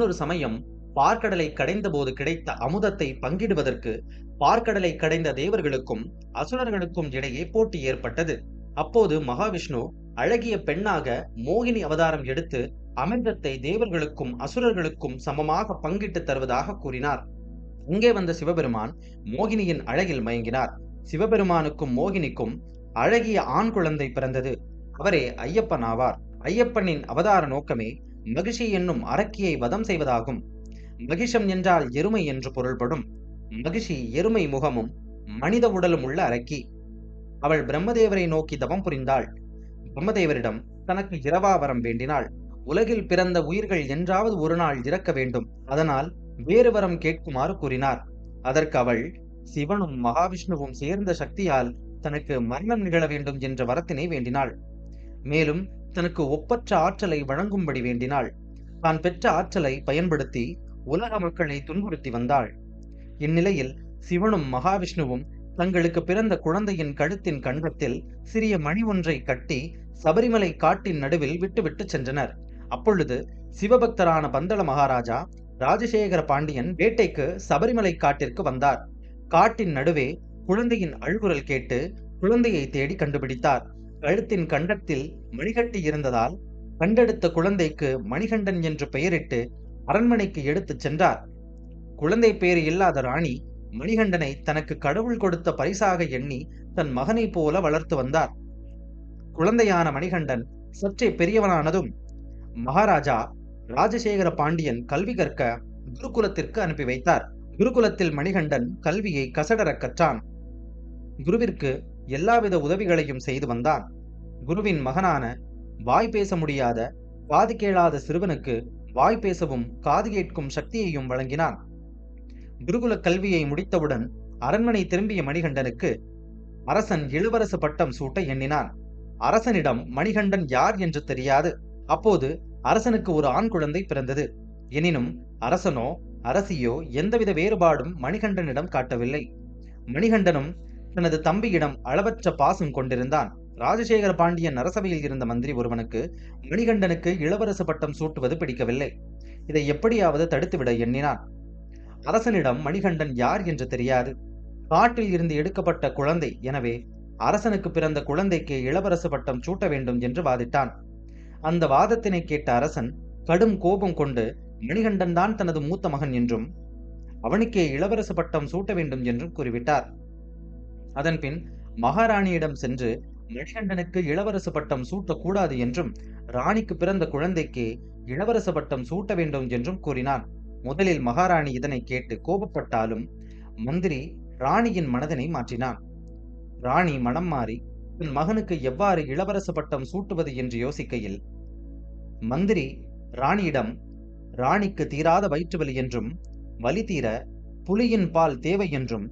முன்னொரு சமயம் பார்க்கடலை கடைந்த போது கிடைத்த அமுதத்தை பங்கிடுவதற்கு பார்க்கடலை கடைந்த தேவர்களுக்கும் அசுரர்களுக்கும் இடையே போட்டி ஏற்பட்டது. அப்போது மகாவிஷ்ணு அழகிய பெண்ணாக மோகினி அவதாரம் எடுத்து அமிர்தத்தை தேவர்களுக்கும் அசுரர்களுக்கும் சமமாக பங்கிட்டு தருவதாக கூறினார். இங்கே வந்த சிவபெருமான் மோகினியின் அழகில் மயங்கினார். சிவபெருமானுக்கும் மோகினிக்கும் அழகிய ஆண் குழந்தை பிறந்தது. அவரே ஐயப்பன் ஆவார். ஐயப்பனின் அவதார நோக்கமே மகிஷி என்னும் அரக்கியை வதம் செய்வதாகும். மகிஷம் என்றால் எருமை என்று பொருள்படும். மகிஷி எருமை முகமும் மனித உடலும் உள்ள அரக்கி. அவள் பிரம்மதேவரை நோக்கி தவம் புரிந்தாள். பிரம்மதேவரிடம் தனக்கு இரவா வரம் வேண்டினாள். உலகில் பிறந்த உயிர்கள் என்றாவது ஒரு நாள் இறக்க வேண்டும். அதனால் வேறு வரம் கேட்குமாறு கூறினார். அதற்கு அவள் சிவனும் மகாவிஷ்ணுவும் சேர்ந்த சக்தியால் தனக்கு மரணம் நிகழ வேண்டும் என்ற வரத்தினை வேண்டினாள். மேலும் தனக்கு ஒப்பற்ற ஆற்றலை வழங்கும்படி வேண்டினாள். தான் பெற்ற ஆற்றலை பயன்படுத்தி உலக மக்களை துன்புறுத்தி வந்தாள். இந்நிலையில் சிவனும் மகாவிஷ்ணுவும் தங்களுக்கு பிறந்த குழந்தையின் கழுத்தின் கண்டத்தில் சிறிய மணி ஒன்றை கட்டி சபரிமலை காட்டின் நடுவில் விட்டுவிட்டு சென்றனர். அப்பொழுது சிவபக்தரான பந்தள மகாராஜா ராஜசேகர பாண்டியன் வேட்டைக்கு சபரிமலை காட்டிற்கு வந்தார். காட்டின் நடுவே குழந்தையின் அழுகுரல் கேட்டு குழந்தையை தேடி கண்டுபிடித்தார். கழுத்தின் கண்டத்தில் மணிகட்டி இருந்ததால் கண்டெடுத்த குழந்தைக்கு மணிகண்டன் என்று பெயரிட்டு அரண்மனைக்கு எடுத்துச் சென்றார். குழந்தை பெயர் இல்லாத ராணி மணிகண்டனை தனக்கு கடவுள் கொடுத்த பரிசாக எண்ணி தன் மகனைப் போல வளர்த்து வந்தார். குழந்தையான மணிகண்டன் சற்றே பெரியவனானதும் மகாராஜா ராஜசேகர பாண்டியன் கல்வி கற்க குருகுலத்திற்கு அனுப்பி வைத்தார். குருகுலத்தில் மணிகண்டன் கல்வியை கசடரக் கற்றான். குருவிற்கு எல்லாவித உதவிகளையும் செய்து வந்தான். குருவின் மகனான வாய் பேச முடியாத காது கேளாத சிறுவனுக்கு வாய் பேசவும் காது கேட்கும் சக்தியையும் வழங்கினான். குருகுல கல்வியை முடித்தவுடன் அரண்மனை திரும்பிய மணிகண்டனுக்கு அரசன் இளவரசு பட்டம் சூட்ட எண்ணினான். அரசனிடம் மணிகண்டன் யார் என்று தெரியாது. அப்போது அரசனுக்கு ஒரு ஆண் குழந்தை பிறந்தது. எனினும் அரசனோ அரசியோ எந்தவித வேறுபாடும் மணிகண்டனிடம் காட்டவில்லை. மணிகண்டனும் தனது தம்பியிடம் அளவற்ற பாசம் கொண்டிருந்தான். ராஜசேகர பாண்டியன் அரசவையில் இருந்த மந்திரி ஒருவனுக்கு மணிகண்டனுக்கு இளவரசு பட்டம் சூட்டுவது பிடிக்கவில்லை. இதை எப்படியாவது தடுத்துவிட எண்ணினான். அரசனிடம் மணிகண்டன் யார் என்று தெரியாது. காட்டில் இருந்து எடுக்கப்பட்ட குழந்தை எனவே அரசனுக்கு பிறந்த குழந்தைக்கு இளவரசு பட்டம் சூட்ட வேண்டும் என்று வாதிட்டான். அந்த வாதத்தினை கேட்ட அரசன் கடும் கோபம் கொண்டு மணிகண்டன் தான் தனது மூத்த மகன் என்றும் அவனுக்கே இளவரசு பட்டம் சூட்ட வேண்டும் என்றும் கூறிவிட்டார். அதன்பின் மகாராணியிடம் சென்று மணிகண்டனுக்கு இளவரசு பட்டம் சூட்டக்கூடாது என்றும் ராணிக்கு பிறந்த குழந்தைக்கு இளவரசு பட்டம் சூட்ட வேண்டும் என்றும் கூறினான். முதலில் மகாராணி இதனை கேட்டு கோபப்பட்டாலும் மந்திரி ராணியின் மனதனை மாற்றினான். ராணி மனம் மாறி தன் மகனுக்கு எவ்வாறு இளவரசு பட்டம் சூட்டுவது? என்று யோசிக்கையில் மந்திரி ராணியிடம் ராணிக்கு தீராத வயிற்றுவலி என்றும் வலி தீர புலியின் பால் தேவை என்றும்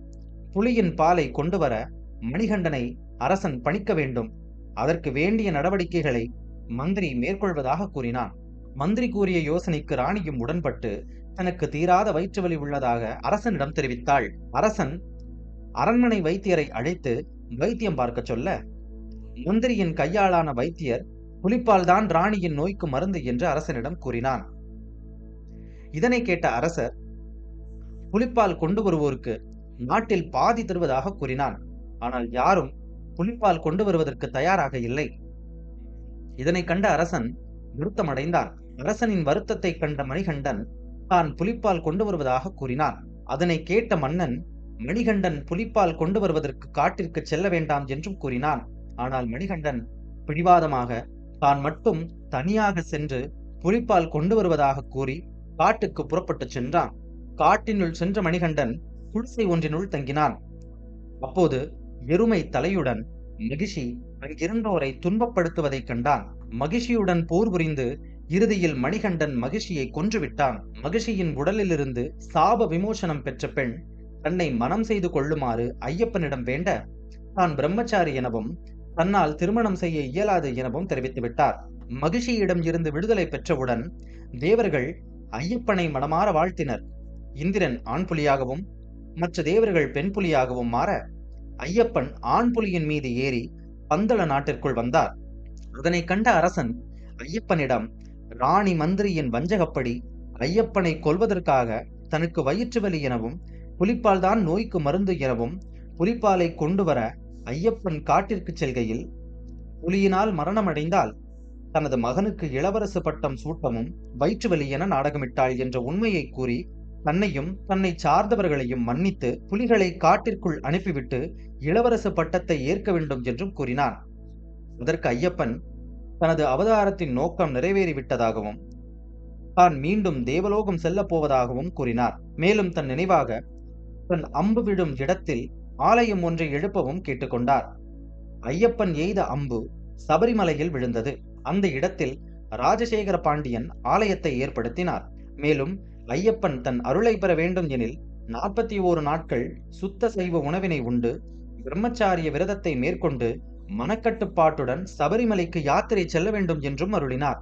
புலியின் பாலை கொண்டு வர மணிகண்டனை அரசன் பணிக்க வேண்டும். அதற்கு வேண்டிய நடவடிக்கைகளை மந்திரி மேற்கொள்வதாக கூறினான். மந்திரி கூறிய யோசனைக்கு ராணியும் உடன்பட்டு தனக்கு தீராத வயிற்று வலி உள்ளதாக அரசனிடம் தெரிவித்தாள். அரசன் அரண்மனை வைத்தியரை அழைத்து வைத்தியம் பார்க்க சொல்ல மந்திரியின் கையாளான வைத்தியர் புலிப்பால் தான் ராணியின் நோய்க்கு மருந்து என்று அரசனிடம் கூறினான். இதனை கேட்ட அரசர் புலிப்பால் கொண்டு வருவோருக்கு நாட்டில் பாதி தருவதாக கூறினான். ஆனால் யாரும் புலிப்பால் கொண்டு வருவதற்கு தயாராக இல்லை. இதனை கண்ட அரசன் வருத்தமடைந்தான். அரசனின் வருத்தத்தை கண்ட மணிகண்டன் தான் புலிப்பால் கொண்டு வருவதாக கூறினான். அதனை கேட்ட மன்னன் மணிகண்டன் புலிப்பால் கொண்டு வருவதற்கு காட்டிற்கு செல்ல வேண்டாம் என்றும் கூறினான். ஆனால் மணிகண்டன் பிடிவாதமாக தான் மட்டும் தனியாக சென்று புலிப்பால் கொண்டு வருவதாக கூறி காட்டுக்கு புறப்பட்டு சென்றான். காட்டினுள் சென்ற மணிகண்டன் குடிசை ஒன்றினுள் தங்கினான். அப்போது எருமை தலையுடன் மகிஷி அங்கிருந்தோரை துன்பப்படுத்துவதைக் கண்டான். மகிஷியுடன் போர் புரிந்து இறுதியில் மணிகண்டன் மகிஷியை கொன்றுவிட்டான் மகிஷியின் உடலிலிருந்து சாப விமோசனம் பெற்ற பெண் தன்னை மனம் செய்து கொள்ளுமாறு ஐயப்பனிடம் வேண்ட தான் பிரம்மச்சாரி எனவும் தன்னால் திருமணம் செய்ய இயலாது எனவும் தெரிவித்து விட்டார். மகிஷியிடம் இருந்து விடுதலை பெற்றவுடன் தேவர்கள் ஐயப்பனை மனமாற வாழ்த்தினர். இந்திரன் ஆண் புலியாகவும் மற்ற தேவர்கள் பெண் புலியாகவும் மாற ஐயப்பன் ஆண் புலியின் மீது ஏறி பந்தள நாட்டிற்குள் வந்தார். அதனை கண்ட அரசன் ஐயப்பனிடம் ராணி மந்திரியின் வஞ்சகப்படி ஐயப்பனை கொல்வதற்காக தனக்கு வயிற்று வலி எனவும் புலிப்பால் தான் நோய்க்கு மருந்து எனவும் புலிப்பாலை கொண்டு வர ஐயப்பன் காட்டிற்கு செல்கையில் புலியினால் மரணமடைந்தால் தனது மகனுக்கு இளவரசு பட்டம் சூட்டமும் வயிற்று வலி என நாடகமிட்டாள் என்ற உண்மையை கூறி தன்னையும் தன்னை சார்ந்தவர்களையும் மன்னித்து புலிகளை காட்டிற்குள் அனுப்பிவிட்டு இளவரசு பட்டத்தை ஏற்க வேண்டும் என்றும் கூறினார் அதற்கு ஐயப்பன் தனது அவதாரத்தின் நோக்கம் நிறைவேறிவிட்டதாகவும் தான் மீண்டும் தேவலோகம் செல்லப் போவதாகவும் கூறினார். மேலும் தன் நினைவாக தன் அம்பு விடும் இடத்தில் ஆலயம் ஒன்றை எழுப்பவும் கேட்டுக்கொண்டார். ஐயப்பன் எய்த அம்பு சபரிமலையில் விழுந்தது. அந்த இடத்தில் ராஜசேகர பாண்டியன் ஆலயத்தை ஏற்படுத்தினார். மேலும் ஐயப்பன் தன் அருளை பெற வேண்டும் எனில் நாற்பத்தி ஓரு நாட்கள் சுத்த சைவ உணவினை உண்டு பிரம்மச்சாரிய விரதத்தை மேற்கொண்டு மனக்கட்டுப்பாட்டுடன் சபரிமலைக்கு யாத்திரை செல்ல வேண்டும் என்றும் அருளினார்.